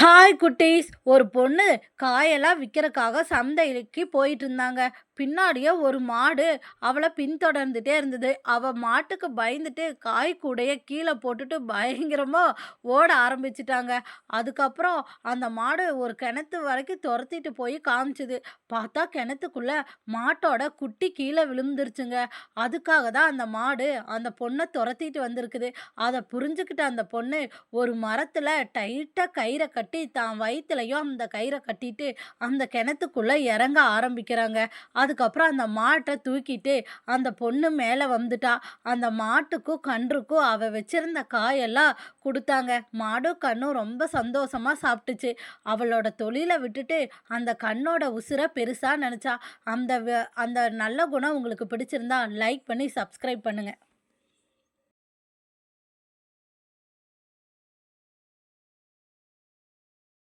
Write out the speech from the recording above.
Hi குட்டீஸ். ஒரு பொண்ணு காயெல்லாம் விற்கிறக்காக சந்தைக்கு போயிட்டு இருந்தாங்க பின்னாடியே ஒரு மாடு அவளை பின்தொடர்ந்துட்டே இருந்தது. அவள் மாட்டுக்கு பயந்துட்டு காய் கூடைய கீழே போட்டுட்டு பயங்கரமாக ஓட ஆரம்பிச்சிட்டாங்க. அதுக்கப்புறம் அந்த மாடு ஒரு கிணத்து வரைக்கும் துரத்திட்டு போய் காமிச்சுது. பார்த்தா கிணத்துக்குள்ளே மாட்டோட குட்டி கீழே விழுந்துருச்சுங்க. அதுக்காக தான் அந்த மாடு அந்த பொண்ணை துரத்திட்டு வந்திருக்குது. அதை புரிஞ்சுக்கிட்ட அந்த பொண்ணு ஒரு மரத்தில் டைட்டாக கயிறை கட்டி கட்டி தான் வயிற்றுலையும் அந்த கயிறை கட்டிட்டு அந்த கிணத்துக்குள்ளே இறங்க ஆரம்பிக்கிறாங்க. அதுக்கப்புறம் அந்த மாட்டை தூக்கிட்டு அந்த பொண்ணு மேலே வந்துட்டா. அந்த மாட்டுக்கும் கன்றுக்கும் அவள் வச்சிருந்த காயெல்லாம் கொடுத்தாங்க. மாடும் கண்ணும் ரொம்ப சந்தோஷமாக சாப்பிட்டுச்சு. அவளோட தொழிலை விட்டுட்டு அந்த கண்ணோட உசுரை பெருசாக நினச்சா. அந்த அந்த நல்ல குணம் உங்களுக்கு பிடிச்சிருந்தா லைக் பண்ணி சப்ஸ்கிரைப் பண்ணுங்கள்